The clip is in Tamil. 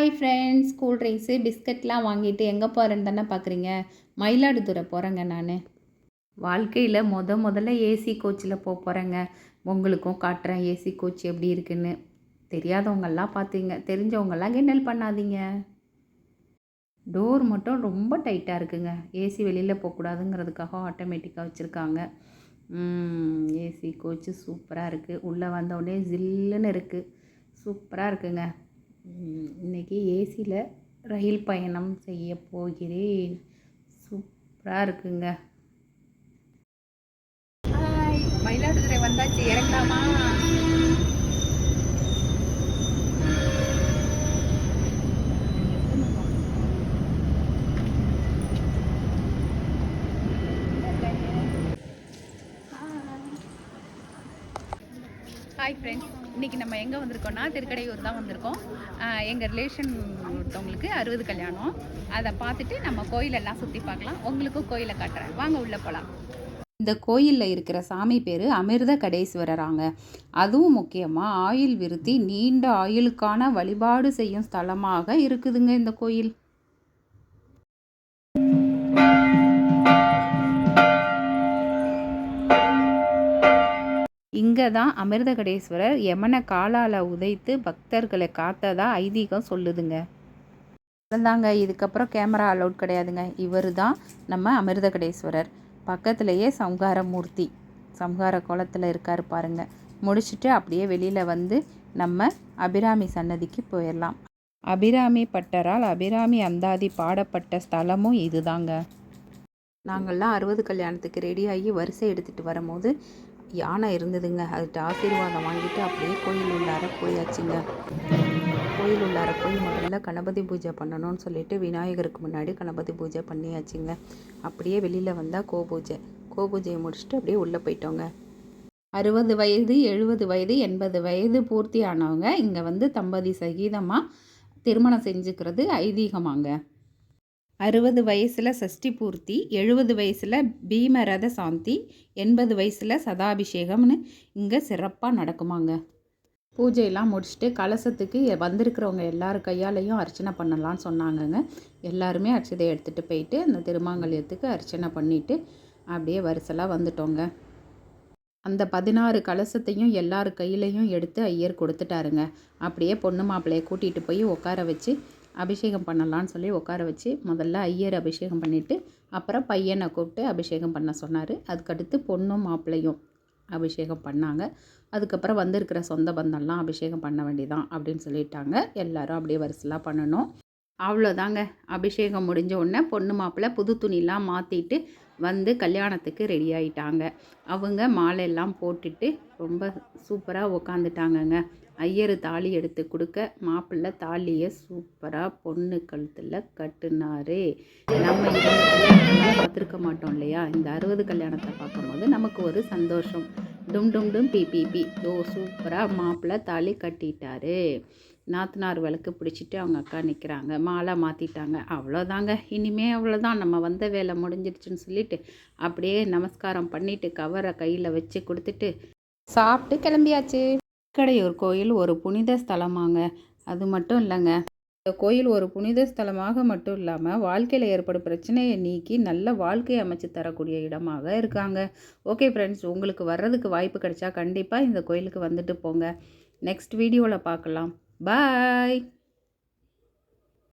ஹாய் ஃப்ரெண்ட்ஸ் கூல் ட்ரிங்க்ஸு பிஸ்கட்லாம் வாங்கிட்டு எங்கே போகிறேன்னு தானே பார்க்குறீங்க மயிலாடுதுறை போகிறேங்க நான். வாழ்க்கையில் முத முதல்ல ஏசி கோச்சில் போக போகிறேங்க உங்களுக்கும் காட்டுறேன் ஏசி கோச் எப்படி இருக்குன்னு. தெரியாதவங்கெல்லாம் பார்த்தீங்க தெரிஞ்சவங்கெல்லாம் கிண்டல் பண்ணாதீங்க. டோர் மட்டும் ரொம்ப டைட்டாக இருக்குங்க. ஏசி வெளியில் போகக்கூடாதுங்கிறதுக்காக ஆட்டோமேட்டிக்காக வச்சுருக்காங்க. ஏசி கோச்சு சூப்பராக இருக்குது உள்ளே வந்தவுடனே ஜில்லுன்னு இருக்குது சூப்பராக இருக்குங்க. இன்றைக்கி ஏசியில் ரயில் பயணம் செய்ய போகிறேன். சூப்பராக இருக்குங்க. மயிலாடுதுறை வந்தாச்சு இறங்கலாமா? ஹாய் ஃப்ரெண்ட்ஸ் இன்றைக்கி நம்ம எங்கே வந்திருக்கோம்னா திருக்கடையூர் தான் வந்திருக்கோம். எங்கள் ரிலேஷன் ஒருத்தவங்களுக்கு அறுபது கல்யாணம். அதை பார்த்துட்டு நம்ம கோயிலெல்லாம் சுற்றி பார்க்கலாம். உங்களுக்கும் கோயிலை காட்டுறேன். வாங்க உள்ளே போகலாம் இந்த கோயிலில் இருக்கிற சாமி பேர் அமிர்த கடேஸ்வரராங்க. அதுவும் முக்கியமாக ஆயுள் விருத்தி நீண்ட ஆயுளுக்கான வழிபாடு செய்யும் ஸ்தலமாக இருக்குதுங்க இந்த கோயில். இங்கே தான் அமிர்தகடேஸ்வரர் யமனை காலால் உதைத்து பக்தர்களை காத்ததா ஐதீகம் சொல்லுதுங்க. தாங்க இதுக்கப்புறம் கேமரா அலௌட் கிடையாதுங்க. இவர் தான் நம்ம அமிர்தகடேஸ்வரர். பக்கத்துலேயே சம்ஹார மூர்த்தி சம்ஹார குளத்தில் இருக்கார் பாருங்க. முடிச்சுட்டு அப்படியே வெளியில் வந்து நம்ம அபிராமி சன்னதிக்கு போயிடலாம் அபிராமி பட்டரால் அபிராமி அந்தாதி பாடப்பட்ட ஸ்தலமும் இதுதாங்க. நாங்கள்லாம் அறுபது கல்யாணத்துக்கு ரெடியாகி வரிசை எடுத்துகிட்டு வரும்போது யானை இருந்ததுங்க. அதுகிட்ட ஆசீர்வாதம் வாங்கிட்டு அப்படியே கோயில் உள்ளார போயாச்சுங்க. கோயில் உள்ளார போய் முதல்ல கணபதி பூஜை பண்ணணும்னு சொல்லிட்டு விநாயகருக்கு முன்னாடி கணபதி பூஜை பண்ணியாச்சுங்க. அப்படியே வெளியில் வந்தால் கோபூஜை. கோபூஜையை முடிச்சுட்டு அப்படியே உள்ளே போயிட்டோங்க. அறுபது வயது எழுபது வயது எண்பது வயது பூர்த்தி ஆனவங்க இங்கே வந்து தம்பதி சகிதமாக திருமணம் செஞ்சுக்கிறது ஐதீகமாங்க. அறுபது வயசில் சஷ்டி பூர்த்தி எழுபது வயசில் பீமரத சாந்தி எண்பது வயசில் சதாபிஷேகம்னு இங்கே சிறப்பாக நடக்குமாங்க. பூஜையெல்லாம் முடிச்சுட்டு கலசத்துக்கு வந்திருக்கிறவங்க எல்லார் கையாலையும் அர்ச்சனை பண்ணலான்னு சொன்னாங்கங்க. எல்லாருமே அர்ச்சதை எடுத்துகிட்டு போயிட்டு அந்த திருமாங்கல்யத்துக்கு அர்ச்சனை பண்ணிவிட்டு அப்படியே வரிசலாக வந்துட்டோங்க. அந்த பதினாறு கலசத்தையும் எல்லார் கையிலையும் எடுத்து ஐயர் கொடுத்துட்டாருங்க. அப்படியே பொண்ணு மாப்பிள்ளையை கூட்டிகிட்டு போய் உட்கார வச்சு அபிஷேகம் பண்ணலான்னு சொல்லி உட்கார வச்சு முதல்ல ஐயர் அபிஷேகம் பண்ணிவிட்டு அப்புறம் பையனை கூப்பிட்டு அபிஷேகம் பண்ண சொன்னார். அதுக்கடுத்து பொண்ணும் மாப்பிள்ளையும் அபிஷேகம் பண்ணாங்க. அதுக்கப்புறம் வந்திருக்கிற சொந்த பந்தம்லாம் அபிஷேகம் பண்ண வேண்டியதான் அப்படின்னு சொல்லிட்டாங்க. எல்லோரும் அப்படியே வரிசலாக பண்ணணும். அவ்வளோதாங்க. அபிஷேகம் முடிஞ்ச உடனே பொண்ணு மாப்பிள்ளை புது துணிலாம் மாற்றிட்டு வந்து கல்யாணத்துக்கு ரெடி ஆயிட்டாங்க. அவங்க மாலையெல்லாம் போட்டுட்டு ரொம்ப சூப்பராக உக்காந்துட்டாங்கங்க. ஐயர் தாலி எடுத்து கொடுக்க மாப்பிள்ளை தாலியை சூப்பராக பொண்ணு கழுத்தில் கட்டுனாரு. நம்ம பார்த்துருக்க மாட்டோம் இல்லையா? இந்த அறுபது கல்யாணத்தை பார்க்கும்போது நமக்கு ஒரு சந்தோஷம். டும் டும் டும் பி பி பி. ஓ சூப்பராக மாப்பிள்ளை தாலி கட்டிட்டாரு. நாத்தனார் விளக்கு பிடிச்சிட்டு அவங்க அக்கா நிற்கிறாங்க மாலை மாற்றிட்டாங்க அவ்வளோதாங்க. இனிமே அவ்வளோதான். நம்ம வந்த வேலை முடிஞ்சிடுச்சுன்னு சொல்லிட்டு அப்படியே நமஸ்காரம் பண்ணிவிட்டு கவரை கையில் வச்சு கொடுத்துட்டு சாப்பிட்டு கிளம்பியாச்சு. கடையூர் கோயில் ஒரு புனித ஸ்தலமாங்க. அது மட்டும் இல்லைங்க. இந்த கோயில் ஒரு புனித ஸ்தலமாக மட்டும் இல்லாமல் வாழ்க்கையில் ஏற்படும் பிரச்சனையை நீக்கி நல்ல வாழ்க்கையை அமைச்சு தரக்கூடிய இடமாக இருக்காங்க. ஓகே ஃப்ரெண்ட்ஸ் உங்களுக்கு வர்றதுக்கு வாய்ப்பு கிடைச்சா கண்டிப்பாக இந்த கோயிலுக்கு வந்துட்டு போங்க. நெக்ஸ்ட் வீடியோவில் பார்க்கலாம். பாய்